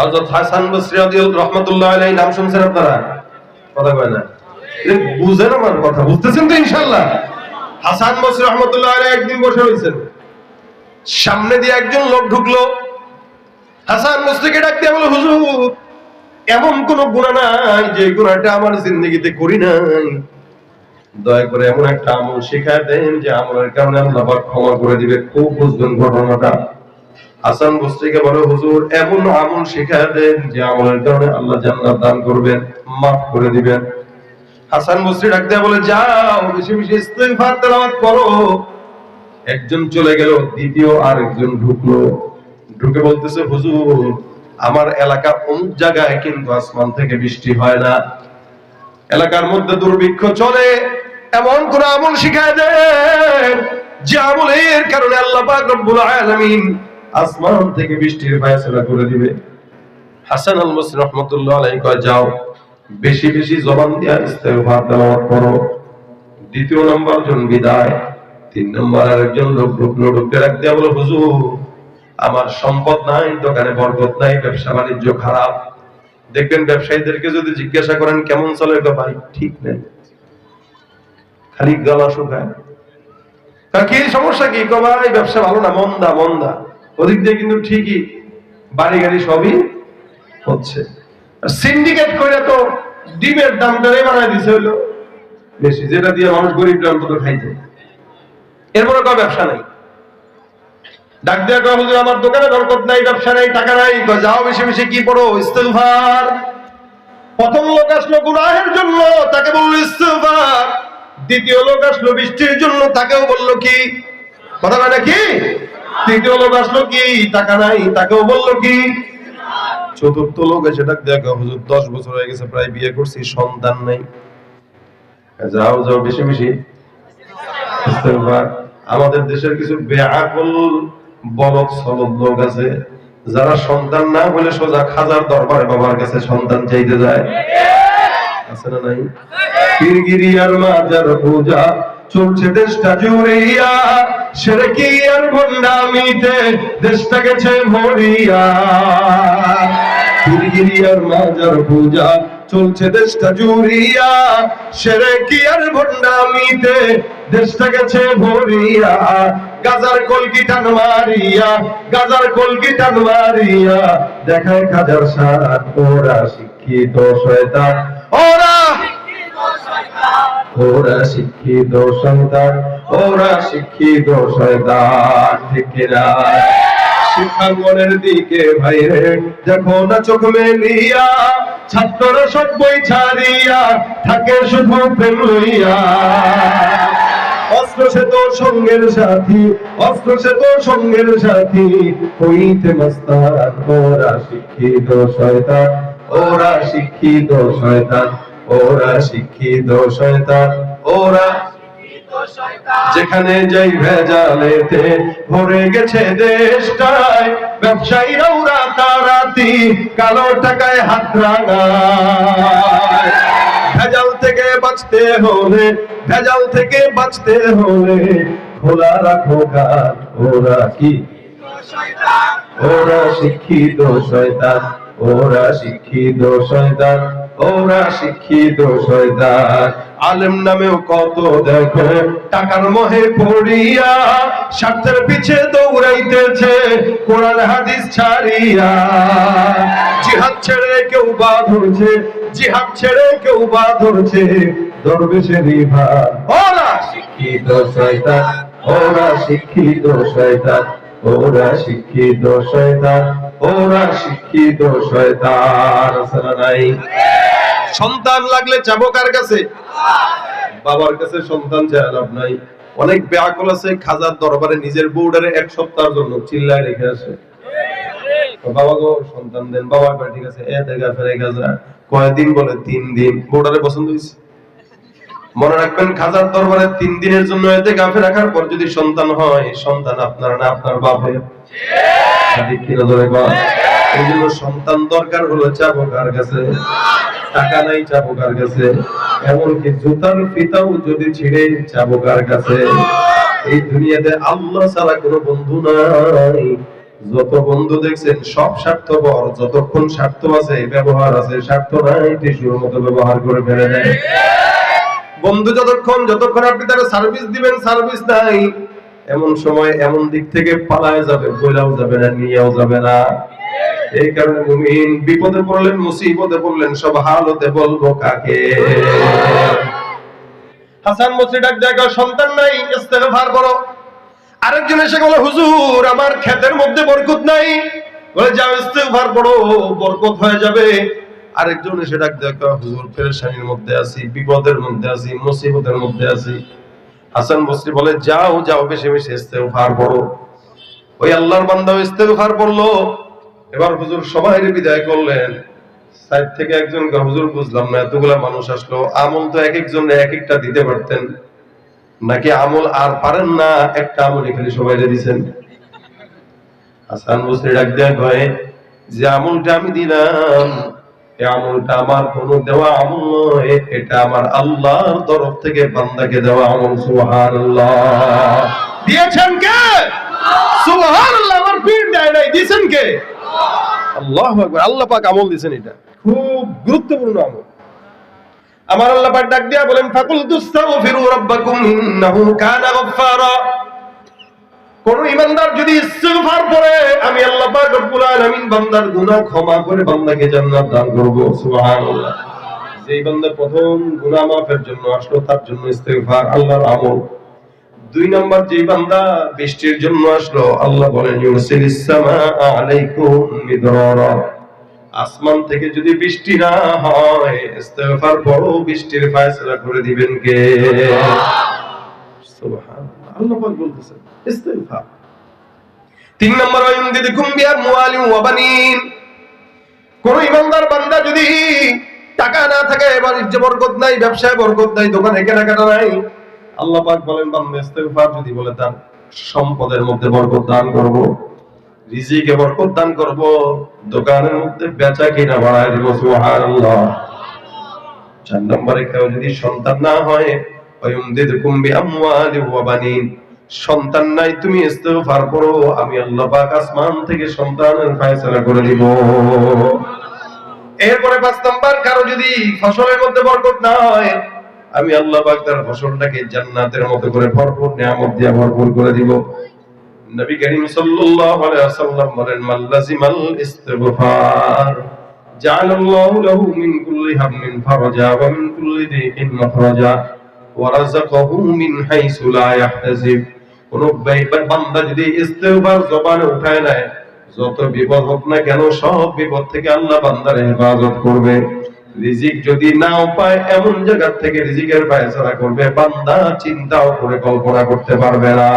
হযরত হাসান বসরি রাদিয়াল্লাহু আলাইহি নাম শুনছেন আপনারা? কথা কয় না। বুঝেন আমার কথা, বুঝতেছেন তো ইনশাআল্লাহ? হাসান বসরি আলাইহি একদিন বসে সামনে দিয়ে একজন লোক ঢুকলো। হাসান বসরিকে ডাক দিয়ে হুজুর, এমন কোন গুনাহ নাই যে গুনাহটা আমার জিন্দগিতে করি নাই। দয়া করে এমন একটা আমল শেখায় দেন যে আমলের কারণে আল্লাহ ক্ষমা করে দিবে। খুব বুঝবেন ঘটনাটা। হাসান বস্তিকে বলে, হুজুর, এমন আমল শেখায় দেন যে আমলের কারণে আল্লাহ জান্নাত দান করবেন, মাফ করে দিবেন। হাসান বস্রি ডাক দেয়া বলে, যাও, বেশি বেশি ইস্তিগফার তেলাওয়াত করো। একজন চলে গেল, দ্বিতীয় আর একজন ঢুকলো। ঢুকে বলতেছে, হুজুর, আমার এলাকা অমুক জায়গায় কিন্তু আসমান থেকে বৃষ্টি হয় না। এলাকার মধ্যে দুর্ভিক্ষ চলে, এমন কোন আমল শিখায় দেন যে আমলের কারণে আল্লাহ পাক রব্বুল আলামিন আসমান থেকে বৃষ্টির ফয়সালা করে দিবে। হাসান আল বসরি রহমাতুল্লাহ আলাইহি কয়, যাও, বেশি বেশি জবান দিয়া ইস্তেগফার তেলাওয়াত করো। দ্বিতীয় নম্বর জন বিদায়, তিন নম্বর আরেকজন লোক ঢুকলো ঢুকতে রাখ দিয়া বলো, হুজুর, আমার সম্পদ নাই, দোকানে বরকত নাই, ব্যবসা বাণিজ্য খারাপ। দেখবেন ব্যবসায়ীদেরকে যদি জিজ্ঞাসা করেন, কেমন চলে ভাই ঠিক নেই। খালি গলা শুকায়। কি সমস্যা কি? কো ভাই, ব্যবসা ভালো না, মন্দা মন্দা। ওদিক দিয়ে কিন্তু ঠিকই বাড়ি গাড়ি সবই হচ্ছে। সিন্ডিকেট করে তো ডিমের দামটাই বানায় দিছে হলো বেশি, যেটা দিয়ে মানুষ গরিবটা অন্তত খাইতে। এরপরে কোনো ব্যবসা নাই? ডাক দেয়া কয়, হুজুর, আমার দোকানে বরকত নাই, ব্যবসা নাই, টাকা নাই। যাও বেশি বেশি, কি পড়ো? ইস্তেগফার। প্রথম লোক আসলো গুনাহের জন্য, তাকে বলল ইস্তেগফার। দ্বিতীয় লোক আসলো বৃষ্টির জন্য, তাকেও বলল কি? কথা কি? তৃতীয় লোক আসলো কি? টাকা নাই, তাকেও বলল কি? চতুর্থ লোক এসে ডাক কয় হুজুর, দশ বছর হয়ে গেছে, প্রায় বিয়ে করছি, সন্তান নাই। যাও যাও, বেশি বেশি। আমাদের দেশের কিছু বেআকল সলদ লোক আছে, যারা সন্তান না বলে সোজা খাজার দরবারে বাবার কাছে সন্তান চাইতে যায়। আছে না নাই? পীরগিরিয়ার মাজার পূজা চলছে দেশটা জুড়িয়া সেরে কি আর ভণ্ডামিতে দেশটা গেছে মরিয়া পীরগিরিয়ার মাজার পূজা, চলছে দেশটা জুড়িয়া সেরে কি আর ভণ্ডামিতে দেশটা গেছে ভরিয়া। গাজার কলকি টান মারিয়া, গাজার কলকি টান মারিয়া, দেখায় খাজার সাত ওরা শিক্ষিত শয়তান। ওরা ওরা শিক্ষিত সন্তান ওরা শিক্ষিত শয়তান ঠিক কিনা? শিক্ষাঙ্গনের দিকে ভাইরে দেখো না চোখ মেলিয়া, ছাত্ররা সব বই ছাড়িয়া, থাকে শুধু প্রেম অস্ত্র সে তো সঙ্গের সাথী, অস্ত্র সে তো সঙ্গের সাথী হইতে মস্তান ওরা শিক্ষিত শয়তান ওরা শিক্ষিত শয়তান ওরা শিক্ষিত শয়তান ওরা যেখানে যাই ভেজালেতে ভরে গেছে দেশটায় ব্যবসায়ীরাও রাতারাতি কালো টাকায় হাত রাঙায়। ভেজাল থেকে বাঁচতে হলে ভেজাল থেকে বাঁচতে হলে খোলা রাখো গান ওরা কি ওরা শিক্ষিত শয়তান ওরা শিক্ষিত শয়তান। ওরা শিক্ষিত শয়তান আলেম নামেও কত দেখো, টাকার মোহে পড়িয়া স্বার্থের পিছে দৌড়াইতেছে, কোরআন, হাদিস ছাড়িয়া। জিহাদ ছেড়ে কেউ বা ধরছে, জিহাদ ছেড়ে কেউ বা ধরছে দরবেশেরই ভার ওরা শিক্ষিত শয়তান, ওরা শিক্ষিত শয়তান, ওরা শিক্ষিত শয়তান। ওরা শিক্ষিত শয়তান নাই। সন্তান লাগলে যাব কার কাছে? বাবার কাছে সন্তান চায় লাভ নাই। অনেক ব্যাকল আছে, খাজার দরবারে নিজের বউডারে এক সপ্তাহের জন্য চিল্লায় রেখে আসে। বাবা গো, সন্তান দেন। বাবা ঠিক আছে, এ দেখা ফেরে গাজা কয়দিন বলে? তিন দিন। বউডারে পছন্দ হয়েছে? মনে রাখবেন, খাজার দরবারে তিন দিনের জন্য এতে গাফে রাখার পর যদি সন্তান হয়, সন্তান আপনার না, আপনার বাপের। ঠিক সন্তান দরকার হলো চাবকার কাছে। টাকা নাই চাবকার কাছে। এমনকি জুতার যদি ছিঁড়ে চাবকার কাছে। এই দুনিয়াতে আল্লাহ ছাড়া কোনো বন্ধু নাই। যত বন্ধু দেখছেন, সব স্বার্থপর। যতক্ষণ স্বার্থ আছে, ব্যবহার আছে, স্বার্থ নাই টিসুর মতো ব্যবহার করে ফেলে দেয় বন্ধু যতক্ষণ যতক্ষণ আপনি তারা সার্ভিস দিবেন সার্ভিস নাই। এমন সময় এমন দিক থেকে পালায় যাবে, বইলাও যাবে না, নিয়েও যাবে না। এই কারণে মুমিন বিপদে পড়লেন, মুসিবতে পড়লেন, সব হালতে বলব কাকে? হাসান সন্তান নাই, ইস্তেগফার করো। আরেকজন এসে বলে, হুজুর, আমার ক্ষেতের মধ্যে বরকত নাই। বলে, যাও, ইস্তেগফার বরকত হয়ে যাবে। আরেকজন এসে ডাক দেখা হুজুর পেরেশানির মধ্যে আছি, বিপদের মধ্যে আছি, মুসিবতের মধ্যে আছি। হাসান বসরি বলে, যাও যাও, বেশি বেশি, ইস্তেগফার করো ওই আল্লাহর বান্দা ইস্তেগফার করল এবার হুজুর সবাই বিদায় করলেন। সাইড থেকে একজন হুজুর, বুঝলাম না, এতগুলা মানুষ আসলো। আমল তো এক একজন এক একটা দিতে পারতেন। নাকি আমল আর পারেন না? একটা আমল খালি সবাই দিছেন। হাসান বসরি ডাক দেয়া কয়, যে আমলটা আমি দিলাম আমলটা আমার কোনো দেওয়া আমল এটা আমার আল্লাহর তরফ থেকে বান্দাকে দেওয়া আমল দিয়েছেন কে? আমার আল্লাহু খুব গুরুত্বপূর্ণ আমল। আমার আল্লাহ ডাক দিয়া বলেন, ফাকুল তুস্তাগফিরু রাব্বাকুম ইন্নাহু কানা গফফারা। কোন ইমানদার যদি ইস্তিগফার করে, আমি আল্লাহ পাক রব্বুল আলামিন বান্দার গুনাহ ক্ষমা করে বান্দাকে জান্নাত দান করব, সুবহানাল্লাহ। যেই প্রথম গুনাহ মাফের জন্য আসলো, তার জন্য ইস্তিগফার, আল্লাহর আমল। দুই নম্বর যেই বান্দা বৃষ্টির জন্য আসলো, আল্লাহ বলেন আলাইকুম মিদরারা। আসমান থেকে যদি বৃষ্টি না হয়, ইস্তেগফার পড়ো বৃষ্টির ফয়সালা করে দিবেন কে? সুবহানাল্লাহ। আল্লাহ পাক বলতেছেন তিন নম্বর, ওয়া বানিন। কোন ইমানদার বান্দা যদি টাকা না থাকে বরকত নাই, ব্যবসায় বরকত নাই, দোকানে কেনাকাটা নাই আল্লাহ পাক বলেন, বান্দা যদি বলে তার সম্পদের মধ্যে বরকত দান করব, রিজিকে বরকত দান করব, দোকানের মধ্যে বেচা কিনা বাড়ায় দিব, সুবহানাল্লাহ। চার নম্বরে কেউ যদি সন্তান না হয় বিআমওয়ালিন ওয়া বানিন সন্তান নাই, তুমি ইস্তেগফার করো, আমি আল্লাহ পাক আসমান থেকে সন্তানের ফয়সালা করে দিব। এরপরে পাঁচ নাম্বার, কারও যদি ফসলের মধ্যে বরকত না হয়, আমি আল্লাহ পাক তার ফসলটাকে জান্নাতের মতো করে ভরপুর নিয়ামত দিয়ে ভরপুর করে দিব। নবী করিম সাল্লাল্লাহু আলাইহি ওয়াসাল্লাম বলেন মান লাজিমাল ইস্তিগফার, জাআলাল্লাহু লাহু মিন কুল্লি হাম্মিন ফারাজা ওয়া মিন কুল্লি দিকিন মাখরাজা। কোন বান্দা যদি ইস্তেগফার জবানে উঠায় যত বিপদ হোক না কেন, সব বিপদ থেকে আল্লাহ বান্দার হেফাজত করবে। রিজিক যদি নাও পায়, এমন জায়গা থেকে রিজিকের পায়চারা করবে, বান্দা চিন্তাও করে কল্পনা করতে পারবে না।